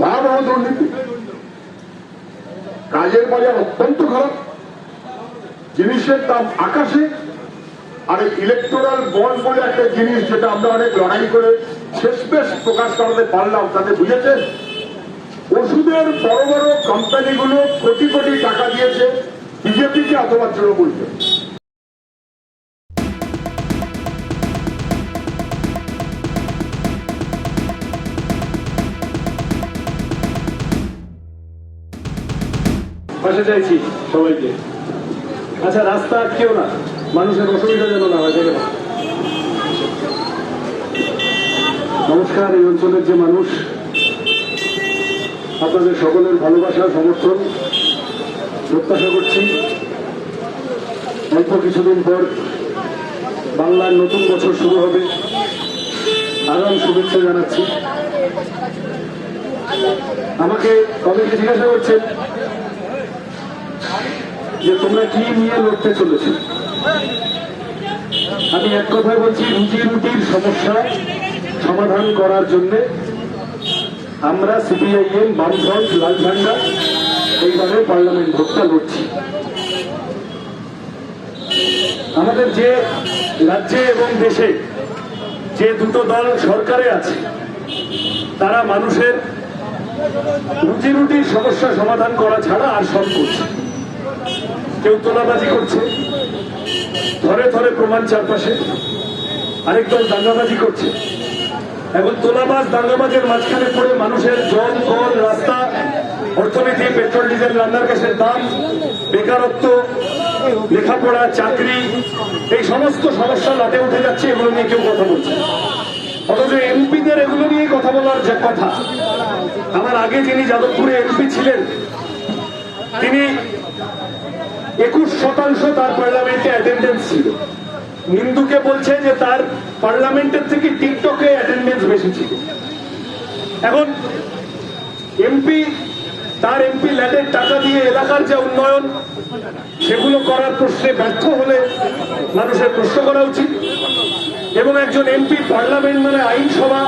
ভয়াবহ দুর্নীতি কাজের বাজার অত্যন্ত খারাপ। জিনিসের দাম আকাশে, আর ইলেকট্রাল বন্ড বলে একটা জিনিস যেটা আমরা অনেক লড়াই করে শেষ শেষমেশ প্রকাশ করাতে পারলাম, তাতে বুঝেছেন? ওষুধের বড় বড় কোম্পানিগুলো কোটি কোটি টাকা দিয়েছে, বিজেপিকে অথবা তৃণমূলকে। পাশে চাইছি সবাইকে। আচ্ছা রাস্তা কেউ না। মানুষের অসুবিধা যেন না হয় নাও। নমস্কার, এই অঞ্চলের যে মানুষ, আপনাদের সকলের ভালোবাসা, সমর্থন, প্রত্যাশা করছি। অল্প কিছুদিন পর বাংলার নতুন বছর শুরু হবে। আগাম শুভেচ্ছা জানাচ্ছি। আমাকে অনেকে জিজ্ঞাসা করছেন? যে তোমরা কি নিয়ে লড়তে চলেছো? আমি এক কথায় বলছি রুজি রুটির সমস্যা সমাধান করার জন্য আমরা সিপিআইএম, বামফ্রন্ট, লাল ঝান্ডা, এইভাবে পার্লামেন্ট ভোটটা লড়ছি। আমাদের যে রাজ্যে এবং দেশে যে দুটো দল সরকারে আছে, তারা মানুষের রুজি রুটির সমস্যা সমাধান করা ছাড়া আর সব করছে কেউ তোলাবাজি করছে, ধরে ধরে প্রমাণ চারপাশে, আরেক দল দাঙ্গাবাজি করছে। এখন তোলাবাজ দাঙ্গাবাজের মাঝখানে পড়ে মানুষের জল, কল, রাস্তা, অর্থনীতি, পেট্রোল, ডিজেল, রান্নার গ্যাসের দাম, বেকারত্ব, লেখাপড়া, চাকরি, এই সমস্ত সমস্যা লাটে উঠে যাচ্ছে, এগুলো নিয়ে কেউ কথা বলছে অথচ এমপিদের এগুলো নিয়ে কথা বলার যে কথা, আমার আগে যিনি যাদবপুরে এমপি ছিলেন, তিনি একুশ শতাংশ তার পার্লামেন্টে অ্যাটেন্ডেন্স ছিল। নিন্দুকে বলছে যে তার পার্লামেন্টের থেকে টিকটকে অ্যাটেন্ডেন্স বেশি ছিল। এখন এমপি তার এমপি ল্যাডের টাকা দিয়ে এলাকার যে উন্নয়ন, সেগুলো করার প্রশ্নে ব্যর্থ হলে মানুষের প্রশ্ন করা উচিত। এবং একজন এমপি পার্লামেন্ট মানে আইনসভা,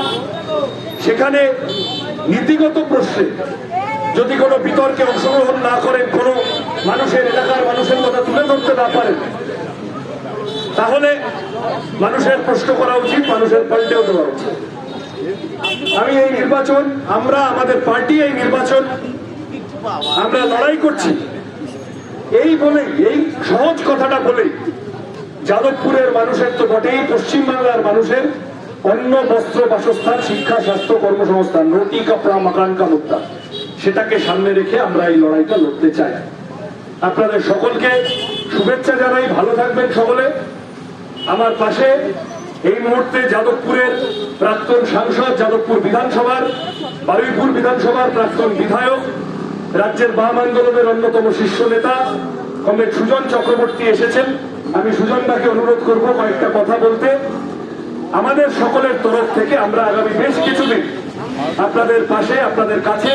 সেখানে নীতিগত প্রশ্নে যদি কোনো বিতর্কে অংশগ্রহণ না করেন কোনো মানুষের এলাকার মানুষের কথা তুলে ধরতে না পারেন। তাহলে মানুষের প্রশ্ন করা উচিত, মানুষের পাল্টেও দেওয়া উচিত। আমি এই নির্বাচন, আমরা আমাদের পার্টি এই নির্বাচন, আমরা লড়াই করছি। এই বলেই, এই সহজ কথাটা বলেই যাদবপুরের মানুষের তো বটেই, পশ্চিমবাংলার মানুষের অন্য বস্ত্র, বাসস্থান, শিক্ষা, স্বাস্থ্য, কর্মসংস্থান, রুটি, কাপড়া, মাকান কামুত্তা সেটাকে সামনে রেখে আমরা এই লড়াইটা লড়তে চাই। আপনাদের সকলকে শুভেচ্ছা জানাই, ভালো থাকবেন সকলে। আমার পাশে এই মুহূর্তে যাদবপুরের প্রাক্তন সাংসদ, যাদবপুর বিধানসভার, বারুইপুর বিধানসভার প্রাক্তন বিধায়ক, রাজ্যের বাম আন্দোলনের অন্যতম শীর্ষ নেতা, কমরেড সুজন চক্রবর্তী এসেছেন। আমি সুজনদাকে অনুরোধ করব কয়েকটা কথা বলতে। আমাদের সকলের তরফ থেকে আমরা আগামী বেশ কিছুদিন আপনাদের পাশে, আপনাদের কাছে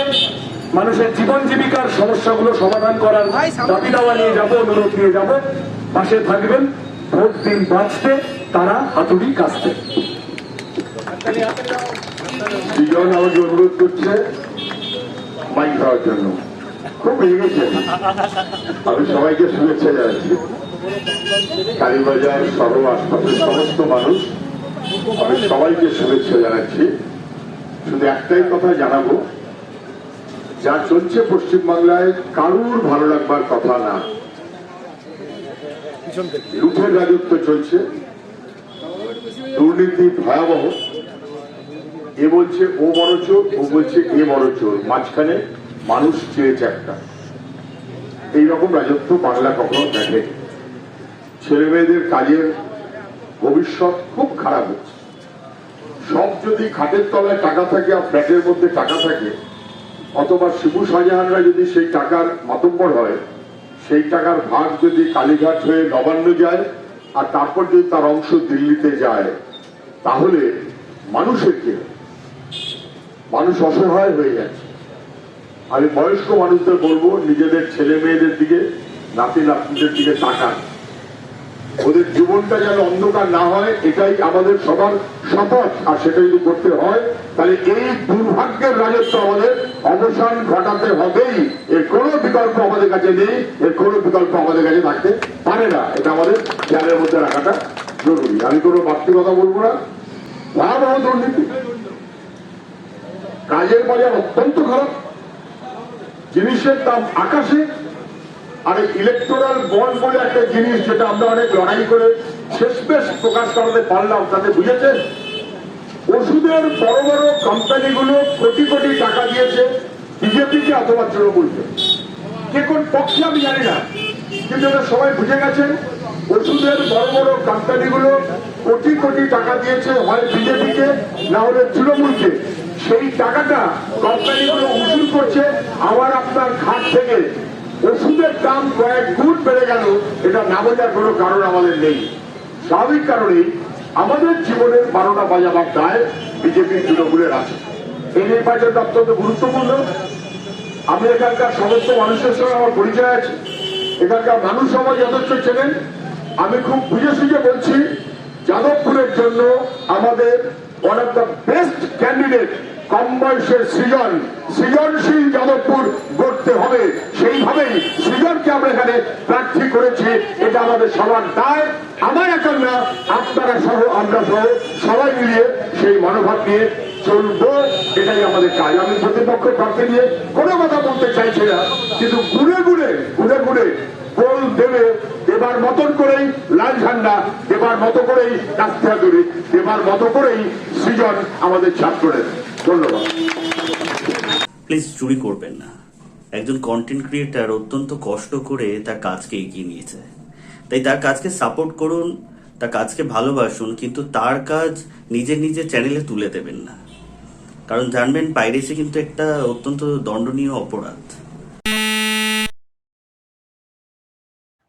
মানুষের জীবন জীবিকার সমস্যাগুলো সমাধান করার দাবি দাওয়া নিয়ে যাব অনুরোধ নিয়ে যাব। পাশে থাকবেন ভোট দিন বাঁচতে তারা হাতুড়ি কাছতে দুজন আমাকে অনুরোধ করছে মাইক খাওয়ার জন্য। খুব রেগেছে। আমি সবাইকে শুভেচ্ছা জানাচ্ছি। কালীবাজার সর্ব আশপাশের সমস্ত মানুষ আমি সবাইকে শুভেচ্ছা জানাচ্ছি। শুধু একটাই কথা জানাব যা চলছে পশ্চিমবাংলায় কারুর ভালো লাগবার কথা না। লুঠের রাজত্ব চলছে। দুর্নীতি ভয়াবহ। এ বলছে ও বড় চোর, ও বলছে এ বড় চোর। মাঝখানে মানুষ চেয়েছে একটা। এইরকম রাজত্ব বাংলা কখনো দেখে। ছেলে মেয়েদের কাজের ভবিষ্যৎ খুব খারাপ হচ্ছে। সব যদি খাটের তলায় টাকা থাকে আর ফ্ল্যাটের মধ্যে টাকা থাকে অথবা শিবু শাহজাহানরা যদি সেই টাকার মাতব্বর হয়, সেই টাকার ভাগ যদি কালীঘাট হয়ে নবান্ন যায় আর তারপর যদি তার অংশ দিল্লিতে যায়, তাহলে মানুষের কি মানুষ অসহায় হয়ে যাচ্ছে। আমি বয়স্ক মানুষদের বলব, নিজেদের ছেলে মেয়েদের দিকে নাতি নাতনিদের দিকে তাকান। ওদের জীবনটা যেন অন্ধকার না হয়, এটাই আমাদের সবার শপথ, আর সেটা যদি করতে হয়, তাহলে এই দুর্ভাগ্যের রাজত্ব আমাদের অবসান ঘটাতে হবেই। এর কোনো বিকল্প আমাদের কাছে নেই, এর কোনো বিকল্প আমাদের কাছে থাকতে পারে না। এটা আমাদের খেয়ালের মধ্যে রাখাটা জরুরি। আমি কোনো বাড়তি কথা বলব না। ভয়াবহ দুর্নীতি। কাজের বাজার অত্যন্ত খারাপ। জিনিসের দাম আকাশে আর ইলেকট্রাল বন্ড বলে একটা জিনিস যেটা আমরা অনেক লড়াই করে শেষমেশ প্রকাশ করাতে পারলাম, তাতে বুঝেছেন? ওষুধের বড় বড় কোম্পানিগুলো কোটি কোটি টাকা দিয়েছে, বিজেপিকে অথবা তৃণমূলকে। কে কোন পক্ষে আমি জানি না, কিন্তু সবাই বুঝে গেছেন, ওষুধের বড় বড় কোম্পানিগুলো কোটি কোটি টাকা দিয়েছে, হয় বিজেপিকে, না হলে তৃণমূলকে। সেই টাকাটা কোম্পানিগুলো উসুল করছে, আবার আপনার খাট থেকে। ওষুধের দাম কয়েক গুণ বেড়ে গেল। এটা না বোঝার কোনো কারণ আমাদের নেই। স্বাভাবিক কারণেই আমাদের জীবনের বারোটা বাজাবার দায় বিজেপি তৃণমূলের আছে। এই নির্বাচনটা অত্যন্ত গুরুত্বপূর্ণ। আমি এখানকার সমস্ত মানুষের সঙ্গে আমার পরিচয় আছে। এখানকার মানুষ সমাজ যথেষ্ট চেনেন। আমি খুব বুঝে সুঝে বলছি, যাদবপুরের জন্য আমাদের one of the best candidate কম বয়সের সৃজন, সৃজনশীল যাদবপুর গড়তে হবে। সেইভাবেই সৃজনকে আমরা এখানে প্রার্থী করেছি। এটা আমাদের সবার দায়, আমার এখন না আপনারা সহ, আমরা সহ, সবাই মিলিয়ে সেই মনোভাব নিয়ে চলবো। এটাই আমাদের কাজ। আমি প্রতিপক্ষ প্রার্থী নিয়ে কোনো কথা বলতে চাইছি না, কিন্তু গুড়ে গুড়ে গুড়ে গোল দেবে দেবার মতন করেই লাল ঝান্ডা দেবার মতো করেই রাস্তা দূরে দেবার মতো করেই সৃজন আমাদের ছাত্রদের। ধন্যবাদ। প্লিজ চুরি করবেন না। একজন কন্টেন্ট ক্রিয়েটার অত্যন্ত কষ্ট করে তার কাজকে এগিয়ে নিয়েছে। তাই তার কাজকে সাপোর্ট করুন, তার কাজকে ভালোবাসুন, কিন্তু তার কাজ নিজের নিজের চ্যানেলে তুলে দেবেন না। কারণ জানবেন পাইরেসি কিন্তু একটা অত্যন্ত দণ্ডনীয় অপরাধ।